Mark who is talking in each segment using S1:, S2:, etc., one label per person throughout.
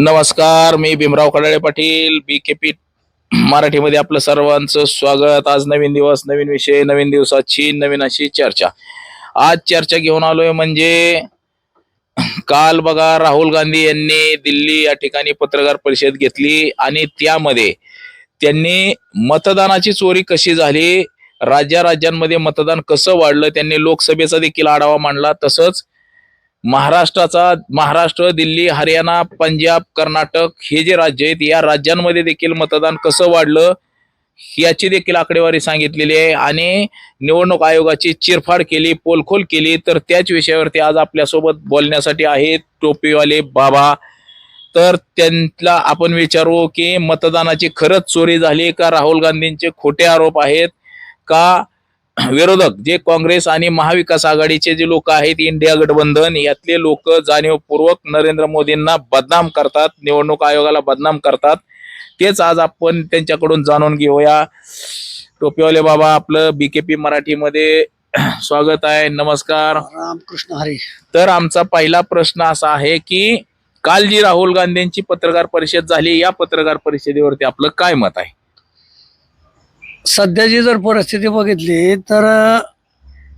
S1: नमस्कार मी Bhimrao Kadale Patil B K P मराठीमध्ये आपलं सर्वांचं स्वागत. आज नवीन दिवस नवीन विषय नवीन दिवसाची नवीन अशी चर्चा. आज चर्चा घेऊन आलोय म्हणजे काल बघा राहुल गांधी यांनी दिल्ली या ठिकाणी पत्रकार परिषद घेतली आणि त्यामध्ये त्यांनी मतदानाची चोरी कशी झाली राज्या राज्यांमध्ये मतदान कसं वाढलं त्यांनी लोकसभेचा देखील आढावा मांडला तसंच महाराष्ट्राचा महाराष्ट्र दिल्ली हरियाणा पंजाब कर्नाटक हे जे राज्य आहेत या राज्यांमध्ये देखील मतदान कसं वाढलं याची देखील आकडेवारी सांगितलेली आहे. आणि निवडणूक आयोगाची चिरफाड केली पोलखोल केली तर त्याच विषयावरती आज आपल्यासोबत बोलण्यासाठी आहेत टोपीवाले बाबा. तर त्यांना आपण विचारू की मतदानाची खरंच चोरी झाली का? राहुल गांधींचे खोटे आरोप आहेत का? विरोधक जे काँग्रेस आणि महाविकास आघाडीचे जे लोक आहेत इंडिया गठबंधन यातले लोक जाणीवपूर्वक नरेंद्र मोदींना बदनाम करतात निवडणूक आयोगाला बदनाम करतात. तेच आज आपण त्यांच्याकडून जाणून घेऊया. टोपीवाले बाबा आपलं बीकेपी मराठीमध्ये स्वागत आहे. नमस्कार.
S2: रामकृष्ण हरी.
S1: तर आमचा पहिला प्रश्न असा आहे की काल जी राहुल गांधींची पत्रकार परिषद झाली. या पत्रकार परिषदेवरती आपलं काय मत आहे?
S2: सध्याची जर परिस्थिती बघितली तर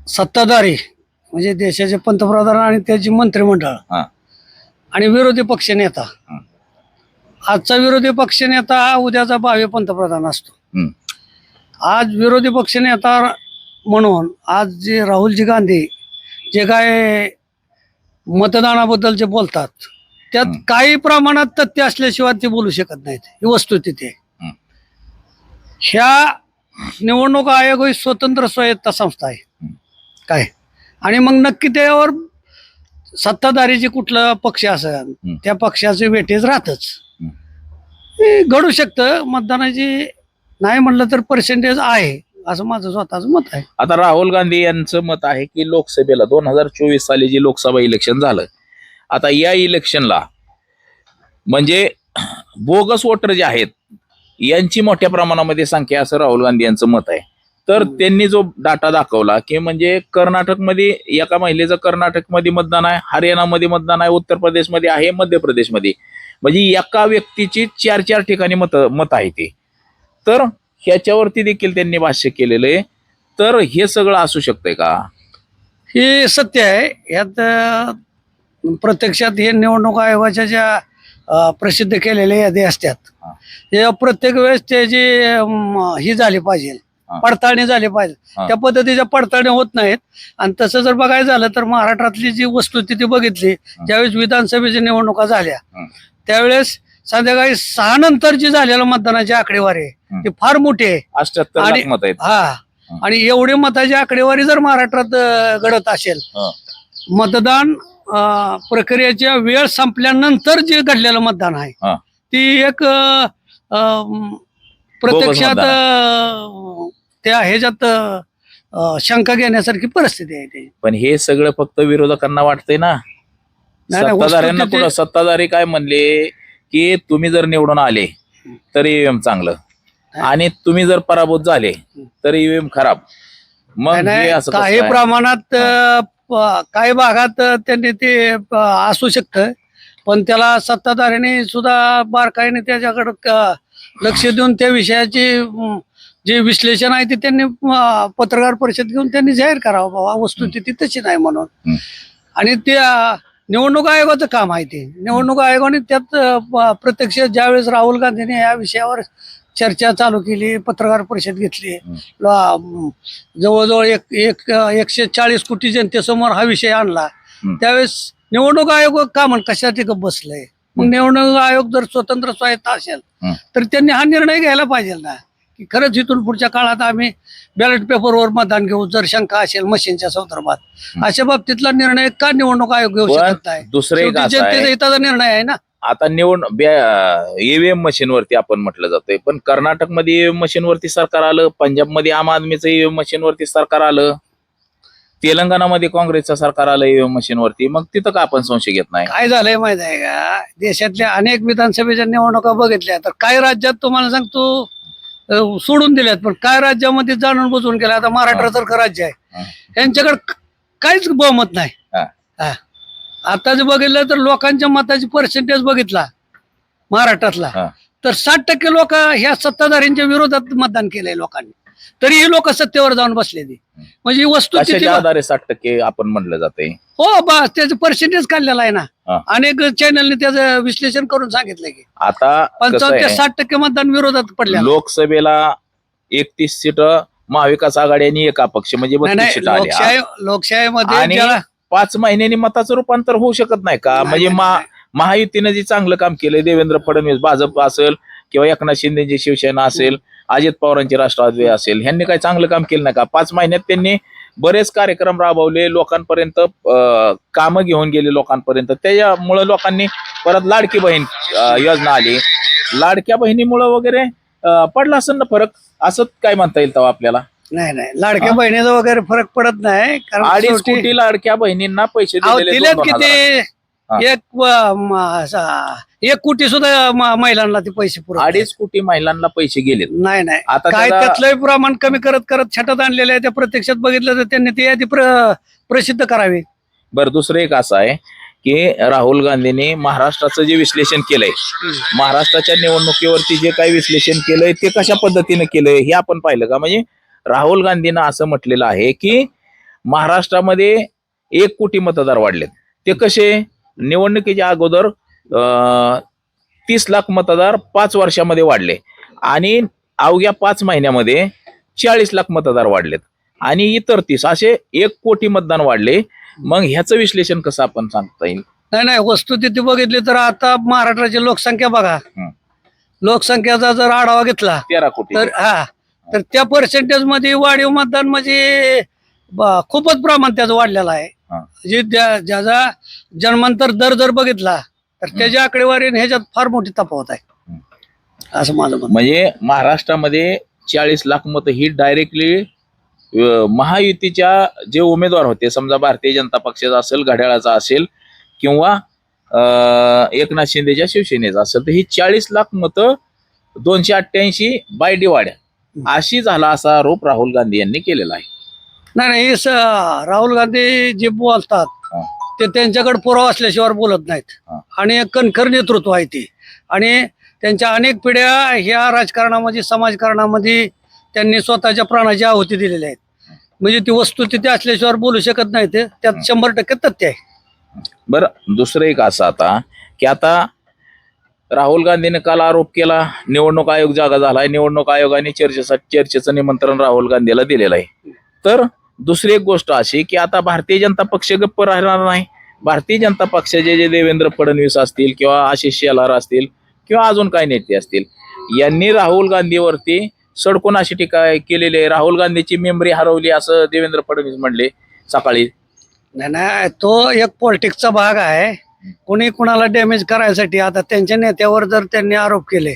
S2: सत्ताधारी म्हणजे देशाचे पंतप्रधान आणि त्याची मंत्रिमंडळ
S1: हा.
S2: आणि विरोधी पक्ष नेता
S1: हं.
S2: आजचा विरोधी पक्ष नेता हा उद्याचा भावी पंतप्रधान असतो. आज विरोधी पक्ष नेता म्हणून आज जे राहुलजी गांधी जे काय मतदानाबद्दल जे बोलतात त्यात
S1: हं.
S2: काही प्रमाणात तथ्य असल्याशिवाय ते बोलू शकत नाहीत ही वस्तुस्थिती आहे
S1: हं.
S2: ह्या निवडणूक आयोग ही स्वतंत्र स्वायत्त संस्था आहे. काय आणि मग नक्की त्यावर सत्ताधारी जे कुठला पक्ष असेल. त्या पक्षाचे वेटेज राहतच घडू शकतं मतदानाची नाही म्हणलं तर पर्सेंटेज आहे असं माझं स्वतःच मत आहे
S1: आता राहुल गांधी यांचं मत आहे की लोकसभेला दोन हजार चोवीस साली जे लोकसभा इलेक्शन झालं आता या इलेक्शनला म्हणजे बोगस वोटर जे आहेत यांची मोठ्या प्रमाणामध्ये संख्या असं राहुल गांधी यांचं मत आहे. तर
S2: हम्म.
S1: त्यांनी जो डाटा दाखवला की म्हणजे कर्नाटकमध्ये एका महिलेचं कर्नाटकमध्ये मतदान आहे हरियाणामध्ये मतदान आहे उत्तर प्रदेशमध्ये आहे मध्य प्रदेशमध्ये. म्हणजे एका व्यक्तीची चार चार ठिकाणी मत मत आहे ते. तर ह्याच्यावरती देखील त्यांनी भाष्य केलेलं आहे. तर हे सगळं असू शकतंय का?
S2: हे सत्य आहे. यात प्रत्यक्षात हे निवडणूक आयोगाच्या ज्या प्रसिद्ध केलेल्या यादी असतात
S1: हा.
S2: प्रत्येक वेळेस त्याची ही झाली पाहिजे. पडताळणी झाली पाहिजे. त्या पद्धतीच्या पडताळणी होत नाहीत आणि तसं जर बघायचं झालं तर महाराष्ट्रातली जी वस्तुस्थिती बघितली ज्यावेळेस विधानसभेच्या निवडणुका झाल्या.
S1: त्यावेळेस
S2: संध्याकाळी सहा नंतर जी झालेलं मतदानाची आकडेवारी. ती फार मोठी आहे आणि- हा. आणि एवढी मताची आकडेवारी जर महाराष्ट्रात घडत असेल. मतदान अं, प्रक्रियेच्या वेळ संपल्यानंतर जे घडलेलं मतदान आहे
S1: हं.
S2: ती एक अं, अं, प्रत्यक्षात
S1: मतदान
S2: अं, त्या ह्याच्यात अं, शंका घेण्यासारखी परिस्थिती आहे ती.
S1: पण हे सगळं फक्त विरोधकांना वाटतंय ना.
S2: नाही, नाही,
S1: सत्ताधाऱ्यांना
S2: वस्तुस्थिती-
S1: कुठं सत्ताधारी काय म्हणले की तुम्ही जर निवडून आले तर ईव्हीएम चांगलं. आणि तुम्ही जर पराभूत झाले तर ईव्हीएम खराब. मग हे
S2: नाही,
S1: असं कसं
S2: काही
S1: काय?
S2: प्रमाणात अं, काही भागात त्यांनी ते असू शकतं पण त्याला सत्ताधाऱ्यांनी सुद्धा बारकाईने त्याच्याकडे लक्ष देऊन त्या विषयाची जे विश्लेषण आहे ते त्यांनी पत्रकार परिषद घेऊन त्यांनी जाहीर करावं बाबा. वस्तुस्थिती तशी नाही म्हणून. आणि त्या निवडणूक आयोगाचं काम आहे ते. निवडणूक आयोगाने त्यात प्रत्यक्ष ज्यावेळेस राहुल गांधीने या विषयावर चर्चा चालू केली पत्रकार परिषद घेतली. ला- जवळजवळ एक एक एकशे चाळीस कोटी जनतेसमोर हा विषय आणला. त्यावेळेस निवडणूक आयोग का म्हण कशासाठी गप्प बसलंय मग. निवडणूक आयोग जर स्वतंत्र स्वायत्त असेल
S1: हं.
S2: तर त्यांनी हा निर्णय घ्यायला पाहिजे ना की खरंच इथून पुढच्या काळात आम्ही बॅलेट पेपरवर मतदान घेऊ जर शंका असेल मशीनच्या संदर्भात
S1: हं.
S2: अशा बाबतीतला निर्णय का निवडणूक आयोग घेऊ
S1: पण
S2: शकत नाही
S1: दुसरं एक
S2: शेवटी
S1: असं आहे
S2: जनतेचा हिताचा निर्णय आहे ना
S1: आता निवड ईव्हीएम मशीन वरती आपण म्हटलं जातंय. पण कर्नाटकमध्ये ईव्हीएम मशीन वरती सरकार आलं पंजाबमध्ये आम आदमीचं ईव्हीएम मशीन वरती सरकार आलं तेलंगणामध्ये काँग्रेसचं सरकार आलं ईव्हीएम मशीन वरती मग तिथं का आपण संशय घेत नाही?
S2: काय झालंय माहीत आहे का? देशातल्या अनेक विधानसभेच्या निवडणुका बघितल्या. तर काही राज्यात तुम्हाला सांगतो अं, सोडून दिल्यात पण काय राज्यामध्ये जाणून बुजून केलं आता महाराष्ट्रासारखं राज्य आहे. यांच्याकडे काहीच बहुमत नाही.
S1: हा.
S2: हा. आता जे बघितलं तर लोकांच्या मताची पर्सेंटेज बघितला महाराष्ट्रातला.
S1: हा.
S2: तर साठ टक्के लोक ह्या सत्ताधाऱ्यांच्या विरोधात मतदान केलंय लोकांनी. तरी हे लोक सत्तेवर जाऊन बसले ते म्हणजे
S1: कशाच्या आधारे साठ टक्के आपण म्हणलं जाते
S2: हो बस त्याचं पर्सेंटेज काढलेलं आहे ना. अनेक चॅनलने त्याचं विश्लेषण करून सांगितलंय की.
S1: आता कसं
S2: पंचावन्न ते
S1: आहे,
S2: साठ टक्के मतदान विरोधात पडले
S1: लोकसभेला एकतीस सीट महाविकास आघाडी आणि एक अपक्ष म्हणजे
S2: नाही
S1: बत्तीस
S2: नाही
S1: सीट आल्या
S2: लोकशाही लोकशाहीमध्ये
S1: आणि
S2: ज्याला
S1: पाच महिन्यांनी मताचं रूपांतर होऊ शकत नाही का? म्हणजे
S2: नाही,
S1: मा-
S2: नाही.
S1: महायुतीनं जे चांगलं काम केलंय देवेंद्र फडणवीस भाजप असेल किंवा एकनाथ शिंदेची शिवसेना असेल अजित पवारांची राष्ट्रवादी असेल ह्यांनी काही चांगलं काम केलं नाही का? पाच महिन्यात त्यांनी बरेच कार्यक्रम राबवले लोकांपर्यंत कामं घेऊन गेले लोकांपर्यंत. त्याच्यामुळे लोकांनी परत लाडकी बहीण योजना आली. लाडक्या बहिणीमुळं वगैरे पडला असेल ना फरक? असं काय म्हणता येईल तेव्हा आपल्याला?
S2: नाही नाही लाडक्या? बहिणीचा वगैरे फरक पडत नाही कारण
S1: अडीच
S2: शेवटी-
S1: कोटी लाडक्या बहिणींना पैसे
S2: अहो,
S1: दिलेले
S2: दिलेत किती
S1: हजार. हा.
S2: एक व- म- असा- एक कोटी सुद्धा म- महिलांना ते पैसे नाहीत.
S1: अडीच कोटी महिलांना पैसे गेलेत
S2: नाही नाही
S1: आता
S2: काय
S1: त्याला-
S2: त्यातलंही प्रमाण कमी करत करत छटात आणलेलं आहे त्या प्रत्यक्षात बघितलं तर त्यांनी ती यादी प्र- प्रसिद्ध करावी
S1: बरं दुसरं एक असं आहे की राहुल गांधींनी महाराष्ट्राचं जे विश्लेषण केलंय महाराष्ट्राच्या निवडणुकीवरती जे काही विश्लेषण केलंय ते कशा पद्धतीने केलंय हे आपण पाहिलं का म्हणजे राहुल गांधीनं असं म्हटलेलं आहे की महाराष्ट्रामध्ये एक कोटी मतदार वाढलेत. ते कसे? निवडणुकीच्या अगोदर तीस लाख मतदार पाच वर्षामध्ये वाढले आणि अवघ्या पाच महिन्यामध्ये चाळीस लाख मतदार वाढलेत आणि इतर तीस असे एक कोटी मतदान वाढले. मग ह्याचं विश्लेषण कसं आपण सांगता येईल?
S2: नाही नाही वस्तुस्थिती बघितली तर आता महाराष्ट्राची लोकसंख्या बघा. लोकसंख्येचा जर आढावा घेतला
S1: तेरा कोटी.
S2: तर हा तर त्या पर्सेंटेजमध्ये वाढीव मतदान म्हणजे खूपच प्रमाण त्याचं वाढलेलं आहे. ज्या- ज्याचा जन्मांतर दर जर बघितला तर त्याच्या आकडेवारी ह्याच्यात फार मोठी तफावत आहे. असं माझं
S1: म्हणजे महाराष्ट्रामध्ये चाळीस लाख मत ही डायरेक्टली महायुतीच्या जे उमेदवार होते समजा भारतीय जनता पक्षाचा असेल घड्याळाचा असेल किंवा एकनाथ शिंदेच्या शिवसेनेचा असेल तर ही चाळीस लाख मतं दोनशे अठ्ठ्याऐंशी बाय डिवाड अशी झाला असा आरोप राहुल गांधी यांनी केलेला आहे.
S2: नाही नाही हे स- राहुल गांधी जे बोलतात
S1: हा.
S2: ते त्यांच्याकडे पुरावा असल्याशिवाय बोलत नाहीत.
S1: हा.
S2: आणि कणखर नेतृत्व आहे ते. आणि त्यांच्या अनेक पिढ्या ह्या राजकारणामध्ये समाजकारणामध्ये त्यांनी स्वतःच्या प्राणाची आहुती दिलेल्या आहेत. म्हणजे ती वस्तुस्थिती असल्याशिवाय बोलू शकत नाही ते त्यात शंभर टक्के तथ्य आहे.
S1: बरं दुसरं एक असं आता की आता राहुल गांधीने काल आरोप केला निवडणूक आयोग जागा झालाय निवडणूक आयोगाने चर्चेसाठी चर्चेचं निमंत्रण राहुल गांधीला दिलेलं आहे. तर दुसरी एक गोष्ट अशी की आता भारतीय जनता पक्ष गप्प राहणार नाही. भारतीय जनता पक्षाचे जे देवेंद्र फडणवीस असतील किंवा आशिष शेलार असतील किंवा अजून काही नेते असतील यांनी राहुल गांधीवरती सडकून अशी टीका केलेली आहे. राहुल गांधीची मेमरी हरवली असं देवेंद्र फडणवीस म्हणले सकाळी.
S2: नाही नाही तो एक पॉलिटिक्सचा भाग आहे. कोणी कुणाला डॅमेज करायसाठी आता त्यांच्या नेत्यावर जर त्यांनी आरोप केले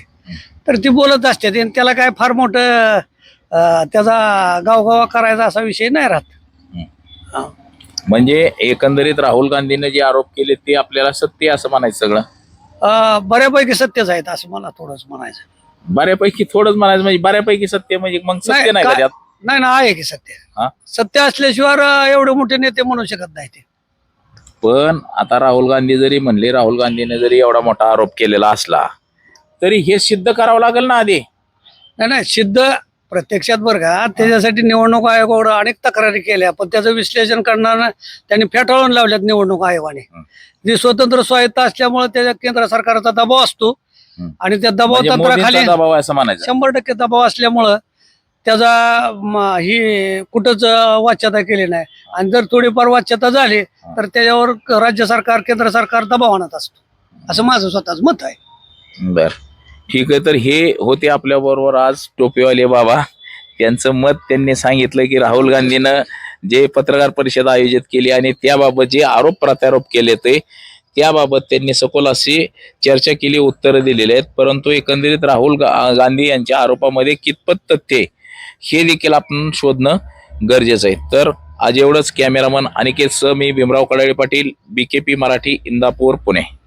S2: तर ती बोलत असते आणि त्याला काय फार मोठं अं, त्याचा गावगावा करायचा असा विषय नाही राहत. हा.
S1: म्हणजे एकंदरीत राहुल गांधीने जे आरोप केले ते आपल्याला सत्य असं म्हणायचं सगळं?
S2: अं, बऱ्यापैकी सत्यच आहेत असं मला थोडंच म्हणायचं.
S1: बऱ्यापैकी थोडंच म्हणायचं म्हणजे बऱ्यापैकी सत्य म्हणजे मग सत्य
S2: नाही,
S1: नाही का
S2: काय-
S1: त्यात?
S2: नाही ना आहे की सत्य.
S1: हा?
S2: सत्य असल्याशिवाय अं, एवढे मोठे नेते म्हणू शकत नाही ते
S1: पण आता राहुल गांधी जरी म्हणले राहुल गांधीने जरी एवढा मोठा आरोप केलेला असला तरी हे सिद्ध करावं लागेल ना आधी
S2: नाही नाही सिद्ध प्रत्यक्षात बरं का त्याच्यासाठी निवडणूक आयोगाकडं अनेक तक्रारी केल्या पण त्याचं विश्लेषण करणार त्यांनी फेटाळून लावल्यात निवडणूक आयोगाने. जे स्वतंत्र स्वायत्त असल्यामुळे त्याच्या केंद्र सरकारचा दबाव असतो. आणि त्या दबाव
S1: म्हणजे
S2: तंत्राखाली
S1: दबाव आहे असं म्हणायचं
S2: शंभर टक्के दबाव असल्यामुळं त्याचा ही कुठंच वाच्यता केली नाही. आणि जर थोडीफार वाच्यता झाली तर त्याच्यावर राज्य सरकार केंद्र सरकार दबाव आणत असतो. असं माझं स्वतःच मत आहे.
S1: बर. ठीक आहे तर हे होते आपल्या बरोबर आज टोपेवाले बाबा. त्यांचं मत त्यांनी सांगितलं की राहुल गांधीनं जे पत्रकार परिषद आयोजित केली आणि त्याबाबत जे आरोप प्रत्यारोप केले ते त्याबाबत त्यांनी सखोल अशी चर्चा केली उत्तरं दिलेली आहेत. परंतु एकंदरीत राहुल गांधी यांच्या आरोपामध्ये कितपत तथ्य आहे, हे देखील आपण शोधणं गरजेचं आहे. तर आज एवढंच. कॅमेरामन अनिकेत स मी भीमराव कडाळे पाटील बीकेपी मराठी इंदापूर पुणे.